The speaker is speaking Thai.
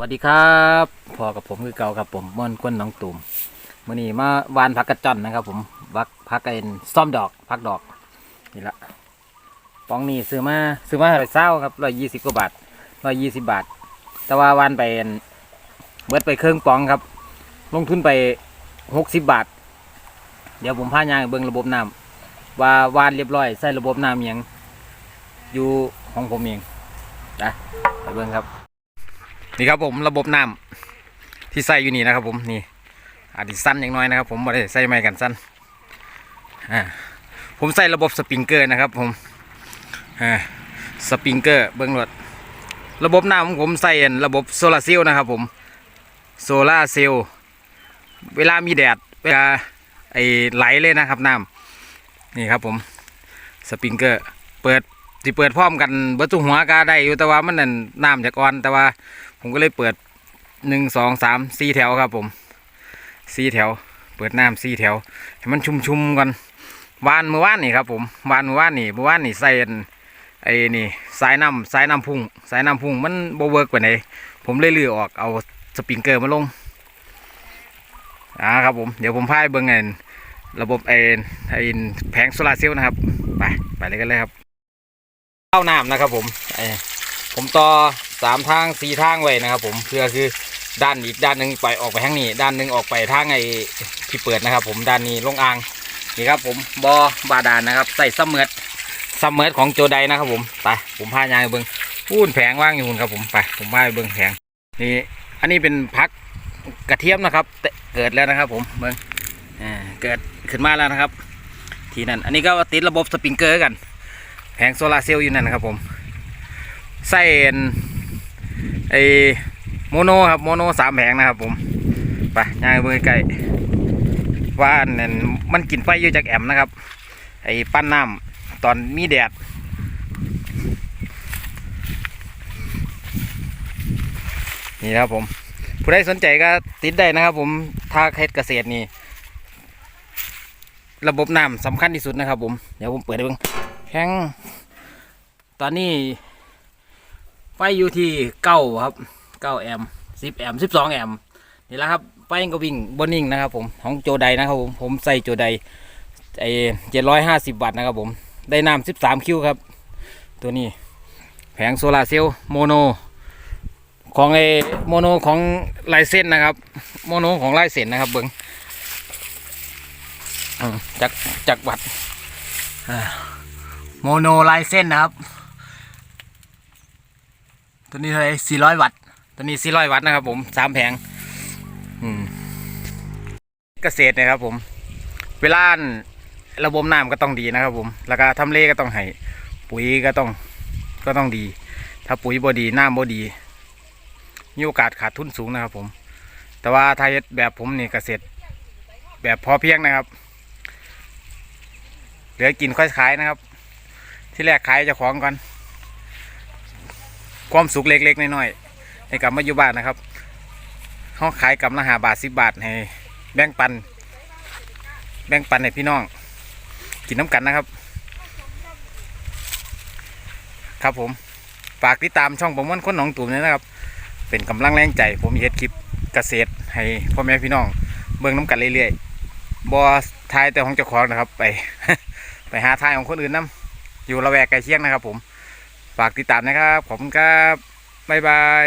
วัสดีครับพอกับผมคือเก่าครับผมม่อนก้นน้องตุ่มมื่อนี้มาวานพักกระจอนนะครับ ผมวักพักกันซ่อมดอกพักดอกนี่ละปองนี่ซื้อมาซื้อมาร้อยเศร้าครับร้อยยี่สิบกว่าบาทร้อยยี่สิบบาท แต่ว่าวานไปเบิดไปเครื่องปองครับ ลงทุนไปหกสิบบาท เดี๋ยวผมพายางเบิ่งระบบน้ำว่าวานเรียบร้อยใส่ระบบน้ำยังอยู่ของผมเองนะไปเบิ่งครับ นี่ครับผมระบบน้ำที่ใส่อยู่นี่นะครับผมนี่อาจจะสั้นอย่างน้อยนะครับ ผมไม่ได้ใส่ไม้กันสั้นอ่าผมใส่ระบบสปริงเกอร์นะครับผมอ่าสปริงเกอร์เบื้องหลดระบบน้ำของผมใส่ระบบโซลาร์เซลล์นะครับผมโซลาร์เซลล์เวลามีแดดเวลาไอไหลเลยนะครับน้ำนี่ครับผมสปริงเกอร์เปิดที่เปิดพร้อมกันเบิดทุหัวก็ได้อยู่แต่ว่ามันนั่นน้ำจากอ่อนแต่ว่า ผมก็เลยเปิดหนึ่งสองสามสี่แถวครับ ผมสี่แถว เปิดน้ำสี่แถวให้มันชุ่มๆกันวานเมื่อวานนี่ครับ ผมวานเมื่อวานนี่เมื่อวานนี่ใส่ไอ้นี่สายน้ำสายน้ำพุ่งสายน้ำพุ่งมันโบเวิร์กกว่าไหนผมเลยลือออกเอาสปริงเกอร์มาลงอ่าครับผมเดี๋ยวผมพายเบิ้งเงินระบบไอ้ไอ้แผงโซลาเซลล์นะครับไปไปเลยกันเลยครับเข้าน้ำนะครับผมไอ้ผมต่อ สามทางสี่ทางไว้นะครับผมเพื่อคือด้านอีกด้านหนึ่งไปออกไปทางนี้ ด้านหนึ่งออกไปทางไอ้ที่เปิดนะครับ ผมด้านนี้ลงอ่างนี่ครับผมบอบาดาลนะครับ ใส่ซัมเมอร์ซัมเมอร์ของโจไดนะครับ ผมไปผมพายางไปเบิ้งพูนแผงว่างอยู่คุณครับผมไปผมพาไปเบิ้งแผงนี่อันนี้เป็นพักกระเทียมนะครับเตเกิดแล้วนะครับ ผมเบิ้งอ่าเกิดขึ้นมาแล้วนะครับ ทีนั้นอันนี้ก็ติดระบบสปริงเกอร์กันแผงโซลาร์เซลล์อยู่นั่นนะครับผมใส่ ไอโมโนครับโมโนสามแผงนะครับผมไปย่างไปเบิ่งใกล้ว่านนั้นมันกินไฟอยู่จากแอมนะครับ ไอปั้นน้ำตอนมีแดดนี่นะครับผม ผู้ใดสนใจก็ติดได้นะครับผมถ้าเฮ็ดเกษตรนี่ ระบบน้ำสำคัญที่สุดนะครับผม เดี๋ยวผมเปิดให้เบิ่งแข้งตอนนี้ ไฟอยู่ที่เก้าครับเก้าแอมสิบแอมสิบสองแอมนี่แหละครับไฟก็วิ่งบนนิ่งนะครับผมของโจไดนะครับผมผมใส่โจไดไอเจ็ดร้อยห้าสิบวัตต์นะครับผมได้น้ำสิบสามคิวครับ ตัวนี้แผงโซลาเซลล์โมโนของไอโมโนของลายเส้นนะครับ โมโนของลายเส้นนะครับเบิ้งอืมจากจากวัตต์โมโนลายเส้นนะครับ ตัวนี้เท่าไหร่400วัตต์ตัวนี้400วัตต์นะครับผมสามแผงอืมเกษตรนะครับผม เวลาระบบน้ำก็ต้องดีนะครับผม แล้วก็ทำเลก็ต้องให้ปุ๋ยก็ต้องก็ต้องดี ถ้าปุ๋ยบ่ดีน้ำบ่ดีมีโอกาสขาดทุนสูงนะครับผม แต่ว่าถ้าเฮ็ดแบบผมนี่เกษตร แบบพอเพียงนะครับ เหลือกินค่อยขายนะครับ ที่แรกขายเจ้าของก่อน ความสุขเล็กๆน้อยๆให้กับมาอยู่บ้านนะครับเขาขายกำละหาบาทสิบบาทให้แบ่งปัน แบ่งปันให้พี่น้อง กินน้ำกันนะครับ ครับผมฝากติดตามช่องผมมันคนหนองตุ่มด้นะครับ เป็นกำลังแรงใจ ผมเฮ็ดคลิปเกษตรให้พ่อแม่พี่น้อง เบิ่งน้ำกันเรื่อยๆบอทายแต่ของเจ้าของนะครับ ไป ไปหาทายของคนอื่นน้ำอยู่ละแวกใกล้เคียงนะครับผม ฝากติดตามนะครับ ขอบคุณครับ บ๊ายบาย